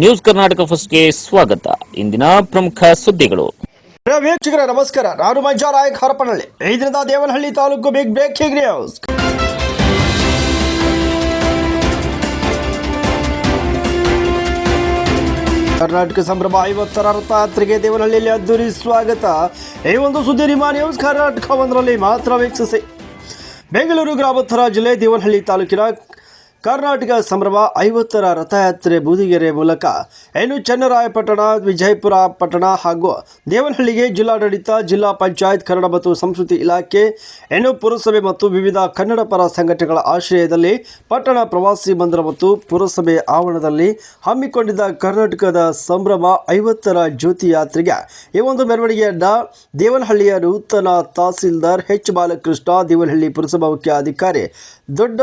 News Karnataka ಫಸ್ಟ್ಗೆ ಸ್ವಾಗತ. ಇಂದಿನ ಪ್ರಮುಖ ಸುದ್ದಿಗಳು. ವೀಕ್ಷಕರ, ನಮಸ್ಕಾರ. ನಾನು ಮಂಜಾರಾಯಕ್ ಹರಪನಹಳ್ಳಿ. ಈ ದಿನದ Devanahalli taluk big breaking news Karnataka ಸಂಭ್ರಮ ಐವತ್ತರ ರಥಯಾತ್ರೆಗೆ ದೇವನಹಳ್ಳಿಯಲ್ಲಿ ಅದ್ದೂರಿ ಸ್ವಾಗತ. ಈ ಒಂದು ಸುದ್ದಿ ನಿಮ್ಮ ನ್ಯೂಸ್ ಕರ್ನಾಟಕ ಒಂದರಲ್ಲಿ ಮಾತ್ರ ವೀಕ್ಷಿಸಿ. ಬೆಂಗಳೂರು ಗ್ರಾಮಾಂತರ ಜಿಲ್ಲೆ ದೇವನಹಳ್ಳಿ ತಾಲೂಕಿನ ಕರ್ನಾಟಕ ಸಂಭ್ರಮ ಐವತ್ತರ ರಥಯಾತ್ರೆ ಬೂದಿಗೆರೆ ಮೂಲಕ ಇನ್ನು ಚನ್ನರಾಯಪಟ್ಟಣ, ವಿಜಯಪುರ ಪಟ್ಟಣ ಹಾಗೂ ದೇವನಹಳ್ಳಿಗೆ ಜಿಲ್ಲಾಡಳಿತ, ಜಿಲ್ಲಾ ಪಂಚಾಯತ್, ಕನ್ನಡ ಮತ್ತು ಸಂಸ್ಕೃತಿ ಇಲಾಖೆ, ಇನ್ನು ಪುರಸಭೆ ಮತ್ತು ವಿವಿಧ ಕನ್ನಡ ಪರ ಸಂಘಟನೆಗಳ ಆಶ್ರಯದಲ್ಲಿ ಪಟ್ಟಣ ಪ್ರವಾಸಿ ಮಂದಿರ ಮತ್ತು ಪುರಸಭೆ ಆವರಣದಲ್ಲಿ ಹಮ್ಮಿಕೊಂಡಿದ್ದ ಕರ್ನಾಟಕದ ಸಂಭ್ರಮ ಐವತ್ತರ ಜ್ಯೋತಿ ಯಾತ್ರೆಗೆ ಈ ಒಂದು ಮೆರವಣಿಗೆಯನ್ನ ದೇವನಹಳ್ಳಿಯ ನೂತನ ತಹಸೀಲ್ದಾರ್ ಎಚ್ ಬಾಲಕೃಷ್ಣ, ದೇವನಹಳ್ಳಿ ಪುರಸಭಾ ಮುಖ್ಯ ಅಧಿಕಾರಿ ದೊಡ್ಡ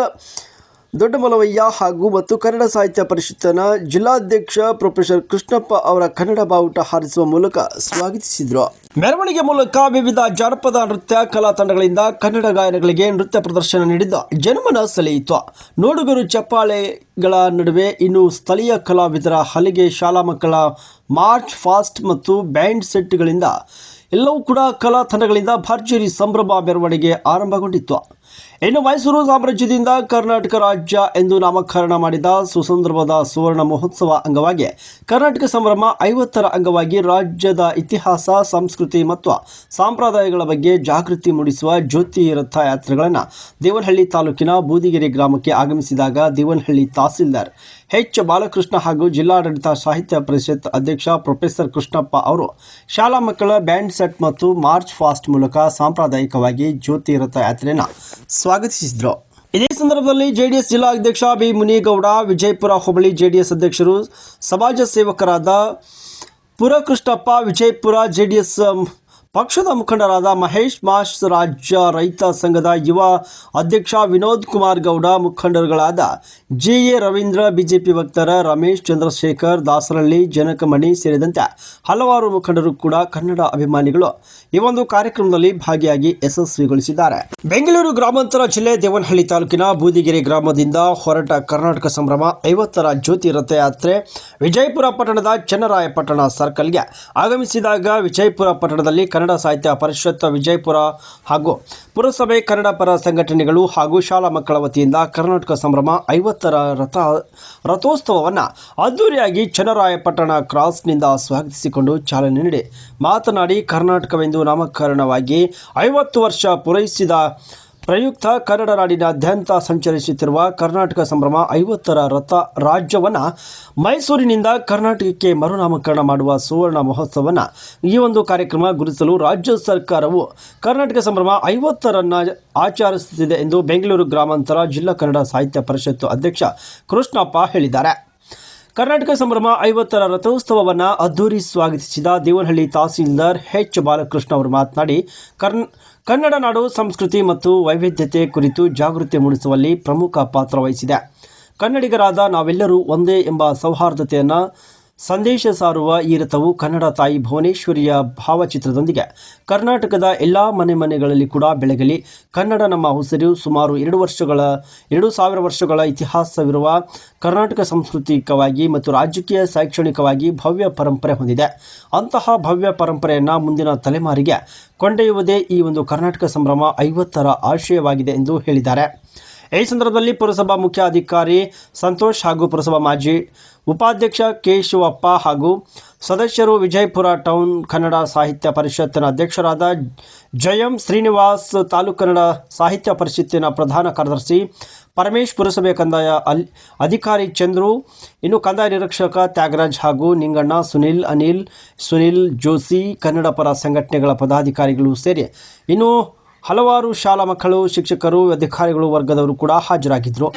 ದೊಡ್ಡಮಲವಯ್ಯ ಹಾಗೂ ಮತ್ತು ಕನ್ನಡ ಸಾಹಿತ್ಯ ಪರಿಷತ್ತಿನ ಜಿಲ್ಲಾಧ್ಯಕ್ಷ ಪ್ರೊಫೆಸರ್ ಕೃಷ್ಣಪ್ಪ ಅವರ ಕನ್ನಡ ಬಾವುಟ ಹಾರಿಸುವ ಮೂಲಕ ಸ್ವಾಗತಿಸಿದರು. ಮೆರವಣಿಗೆ ಮೂಲಕ ವಿವಿಧ ಜಾನಪದ ನೃತ್ಯ, ಕಲಾ ತಂಡಗಳಿಂದ ಕನ್ನಡ ಗಾಯನಗಳಿಗೆ ನೃತ್ಯ ಪ್ರದರ್ಶನ ನೀಡಿದ ಜನ್ಮನ ಸೆಳೆಯಿತು. ನೋಡುಗರು ಚಪ್ಪಾಳೆಗಳ ನಡುವೆ ಇನ್ನು ಸ್ಥಳೀಯ ಕಲಾವಿದರ ಹಲಿಗೆ ಶಾಲಾ ಮಕ್ಕಳ ಮಾರ್ಚ್ ಫಾಸ್ಟ್ ಮತ್ತು ಬ್ಯಾಂಡ್ ಸೆಟ್ಗಳಿಂದ ಎಲ್ಲವೂ ಕೂಡ ಕಲಾ ತಂಡಗಳಿಂದ ಭರ್ಜರಿ ಸಂಭ್ರಮ ಮೆರವಣಿಗೆ ಆರಂಭಗೊಂಡಿತ್ತು. ಇನ್ನು ಮೈಸೂರು ಸಾಮ್ರಾಜ್ಯದಿಂದ ಕರ್ನಾಟಕ ರಾಜ್ಯ ಎಂದು ನಾಮಕರಣ ಮಾಡಿದ ಸುಸಂದರ್ಭದ ಸುವರ್ಣ ಮಹೋತ್ಸವ ಅಂಗವಾಗಿ ಕರ್ನಾಟಕ ಸಂಭ್ರಮ ಐವತ್ತರ ಅಂಗವಾಗಿ ರಾಜ್ಯದ ಇತಿಹಾಸ, ಸಂಸ್ಕೃತಿ ಮತ್ತು ಸಂಪ್ರದಾಯಗಳ ಬಗ್ಗೆ ಜಾಗೃತಿ ಮೂಡಿಸುವ ಜ್ಯೋತಿ ರಥಯಾತ್ರೆಗಳನ್ನು ದೇವನಹಳ್ಳಿ ತಾಲೂಕಿನ ಬೂದಿಗೆರೆ ಗ್ರಾಮಕ್ಕೆ ಆಗಮಿಸಿದಾಗ ದೇವನಹಳ್ಳಿ ತಹಸೀಲ್ದಾರ್ ಎಚ್ ಬಾಲಕೃಷ್ಣ ಹಾಗೂ ಜಿಲ್ಲಾಡಳಿತ ಸಾಹಿತ್ಯ ಪರಿಷತ್ ಅಧ್ಯಕ್ಷ ಪ್ರೊಫೆಸರ್ ಕೃಷ್ಣಪ್ಪ ಅವರು ಶಾಲಾ ಮಕ್ಕಳ ಬ್ಯಾಂಡ್ ಸೆಟ್ ಮತ್ತು ಮಾರ್ಚ್ ಫಾಸ್ಟ್ ಮೂಲಕ ಸಾಂಪ್ರದಾಯಿಕವಾಗಿ ಜ್ಯೋತಿ ರಥಯಾತ್ರೆಯನ್ನು ಸ್ವಾಗತಿಸಿದರು ಇದೇ ಸಂದರ್ಭದಲ್ಲಿ ಜೆಡಿಎಸ್ ಜಿಲ್ಲಾ ಅಧ್ಯಕ್ಷ ಬಿ ಮುನಿಗೌಡ, ವಿಜಯಪುರ ಹೋಬಳಿ ಜೆಡಿಎಸ್ ಅಧ್ಯಕ್ಷರು, ಸಮಾಜ ಸೇವಕರಾದ ಪುರಕೃಷ್ಣಪ್ಪ, ವಿಜಯಪುರ ಜೆಡಿಎಸ್ ಪಕ್ಷದ ಮುಖಂಡರಾದ ಮಹೇಶ್ ಮಾಸ್ ರಾಜ್ಯ ರೈತ ಸಂಘದ ಯುವ ಅಧ್ಯಕ್ಷ ವಿನೋದ್ ಕುಮಾರ್ ಗೌಡ ಮುಖಂಡರುಗಳಾದ ಜೆ ಎ ರವೀಂದ್ರ, ಬಿಜೆಪಿ ವಕ್ತಾರ ರಮೇಶ್ ಚಂದ್ರಶೇಖರ್, ದಾಸರಳ್ಳಿ, ಜನಕಮಣಿ ಸೇರಿದಂತೆ ಹಲವಾರು ಮುಖಂಡರು ಕೂಡ ಕನ್ನಡ ಅಭಿಮಾನಿಗಳು ಈ ಒಂದು ಕಾರ್ಯಕ್ರಮದಲ್ಲಿ ಭಾಗಿಯಾಗಿ ಯಶಸ್ವಿಗೊಳಿಸಿದ್ದಾರೆ. ಬೆಂಗಳೂರು ಗ್ರಾಮಾಂತರ ಜಿಲ್ಲೆ ದೇವನಹಳ್ಳಿ ತಾಲೂಕಿನ ಬೂದಿಗೆರೆ ಗ್ರಾಮದಿಂದ ಹೊರಟ ಕರ್ನಾಟಕ ಸಂಭ್ರಮ ಐವತ್ತರ ಜ್ಯೋತಿ ರಥಯಾತ್ರೆ ವಿಜಯಪುರ ಪಟ್ಟಣದ ಚನ್ನರಾಯಪಟ್ಟಣ ಸರ್ಕಲ್ಗೆ ಆಗಮಿಸಿದಾಗ ವಿಜಯಪುರ ಪಟ್ಟಣದಲ್ಲಿ ಕನ್ನಡ ಸಾಹಿತ್ಯ ಪರಿಷತ್ ವಿಜಯಪುರ ಹಾಗೂ ಪುರಸಭೆ ಕನ್ನಡ ಪರ ಸಂಘಟನೆಗಳು ಹಾಗೂ ಶಾಲಾ ಮಕ್ಕಳ ವತಿಯಿಂದ ಕರ್ನಾಟಕ ಸಂಭ್ರಮ ಐವತ್ತರ ರಥ ರಥೋತ್ಸವವನ್ನು ಅದ್ದೂರಿಯಾಗಿ ಚನ್ನರಾಯಪಟ್ಟಣ ಕ್ರಾಸ್ನಿಂದ ಸ್ವಾಗತಿಸಿಕೊಂಡು ಚಾಲನೆ ನೀಡಿ. ಮಾತನಾಡಿ ಕರ್ನಾಟಕವೆಂದು ನಾಮಕರಣವಾಗಿ ಐವತ್ತು ವರ್ಷ ಪೂರೈಸಿದ ಪ್ರಯುಕ್ತ ಕನ್ನಡ ನಾಡಿನಾದ್ಯಂತ ಸಂಚರಿಸುತ್ತಿರುವ ಕರ್ನಾಟಕ ಸಂಭ್ರಮ ಐವತ್ತರ ರಥ ರಾಜ್ಯವನ್ನು ಮೈಸೂರಿನಿಂದ ಕರ್ನಾಟಕಕ್ಕೆ ಮರುನಾಮಕರಣ ಮಾಡುವ ಸುವರ್ಣ ಮಹೋತ್ಸವವನ್ನು ಈ ಒಂದು ಕಾರ್ಯಕ್ರಮ ಗುರುತಿಸಲು ರಾಜ್ಯ ಸರ್ಕಾರವು ಕರ್ನಾಟಕ ಸಂಭ್ರಮ ಐವತ್ತರನ್ನು ಆಚರಿಸುತ್ತಿದೆ ಎಂದು ಬೆಂಗಳೂರು ಗ್ರಾಮಾಂತರ ಜಿಲ್ಲಾ ಕನ್ನಡ ಸಾಹಿತ್ಯ ಪರಿಷತ್ತು ಅಧ್ಯಕ್ಷ ಕೃಷ್ಣಪ್ಪ ಹೇಳಿದ್ದಾರೆ. ಕರ್ನಾಟಕ ಸಂಭ್ರಮ ಐವತ್ತರ ರಥೋತ್ಸವವನ್ನು ಅದ್ದೂರಿ ಸ್ವಾಗತಿಸಿದ ದೇವನಹಳ್ಳಿ ತಹಸೀಲ್ದಾರ್ ಎಚ್ ಬಾಲಕೃಷ್ಣ ಅವರು ಮಾತನಾಡಿ, ಕರ್ನ್, ಕನ್ನಡ ನಾಡು, ಸಂಸ್ಕೃತಿ ಮತ್ತು ವೈವಿಧ್ಯತೆ ಕುರಿತು ಜಾಗೃತಿ ಮೂಡಿಸುವಲ್ಲಿ ಪ್ರಮುಖ ಪಾತ್ರ ವಹಿಸಿದೆ. ಕನ್ನಡಿಗರಾದ ನಾವೆಲ್ಲರೂ ಒಂದೇ ಎಂಬ ಸೌಹಾರ್ದತೆಯನ್ನು ಸಂದೇಶ ಸಾರುವ ಈ ರಥವು ಕನ್ನಡ ತಾಯಿ ಭುವನೇಶ್ವರಿಯ ಭಾವಚಿತ್ರದೊಂದಿಗೆ. ಕರ್ನಾಟಕದ ಎಲ್ಲ ಮನೆ ಮನೆಗಳಲ್ಲಿ ಕೂಡ ಬೆಳಗಲಿ ಕನ್ನಡ ನಮ್ಮ ಉಸಿರು ಸುಮಾರು ಎರಡು ವರ್ಷಗಳ, ಎರಡು ಸಾವಿರ ವರ್ಷಗಳ ಇತಿಹಾಸವಿರುವ ಕರ್ನಾಟಕ ಸಾಂಸ್ಕೃತಿಕವಾಗಿ ಮತ್ತು ರಾಜಕೀಯ ಶೈಕ್ಷಣಿಕವಾಗಿ ಭವ್ಯ ಪರಂಪರೆ ಹೊಂದಿದೆ. ಅಂತಹ ಭವ್ಯ ಪರಂಪರೆಯನ್ನು ಮುಂದಿನ ತಲೆಮಾರಿಗೆ ಕೊಂಡೊಯ್ಯುವುದೇ ಈ ಒಂದು ಕರ್ನಾಟಕ ಸಂಭ್ರಮ ಐವತ್ತರ ಆಶಯವಾಗಿದೆ ಎಂದು ಹೇಳಿದ್ದಾರೆ. ಈ ಸಂದರ್ಭದಲ್ಲಿ ಪುರಸಭಾ ಮುಖ್ಯ ಅಧಿಕಾರಿ ಸಂತೋಷ್ ಹಾಗೂ ಪುರಸಭಾ ಮಾಜಿ ಉಪಾಧ್ಯಕ್ಷ ಕೆ ಶಿವಪ್ಪ ಹಾಗೂ ಸದಸ್ಯರು ವಿಜಯಪುರ ಟೌನ್ ಕನ್ನಡ ಸಾಹಿತ್ಯ ಪರಿಷತ್ತಿನ ಅಧ್ಯಕ್ಷರಾದ ಜಯಂ ಶ್ರೀನಿವಾಸ್, ತಾಲೂಕು ಕನ್ನಡ ಸಾಹಿತ್ಯ ಪರಿಷತ್ತಿನ ಪ್ರಧಾನ ಕಾರ್ಯದರ್ಶಿ ಪರಮೇಶ್, ಪುರಸಭೆ ಕಂದಾಯ ಅಲ್, ಅಧಿಕಾರಿ ಚಂದ್ರು, ಇನ್ನು ಕಂದಾಯ ನಿರೀಕ್ಷಕ ತ್ಯಾಗರಾಜ್ ಹಾಗೂ ನಿಂಗಣ್ಣ ಸುನಿಲ್, ಅನಿಲ್ ಸುನಿಲ್ ಜೋಶಿ ಕನ್ನಡ ಪರ ಸಂಘಟನೆಗಳ ಪದಾಧಿಕಾರಿಗಳು ಸೇರಿ. ಇನ್ನು ಹಲವಾರು ಶಾಲಾ ಮಕ್ಕಳು ಶಿಕ್ಷಕರು ಅಧಿಕಾರಿಗಳು ವರ್ಗದವರು ಕೂಡ ಹಾಜರಾಗಿದ್ದರು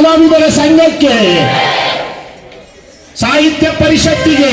ಕಲಾವಿದರ ಸಂಘಕ್ಕೆ ಸಾಹಿತ್ಯ ಪರಿಷತ್ತಿಗೆ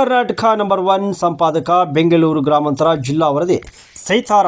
ಕರ್ನಾಟಕ ನಂಬರ್ ಒನ್ ಸಂಪಾದಕ ಬೆಂಗಳೂರು ಗ್ರಾಮಾಂತರ ಜಿಲ್ಲಾ ವರದಿ ಸೈತಾರ.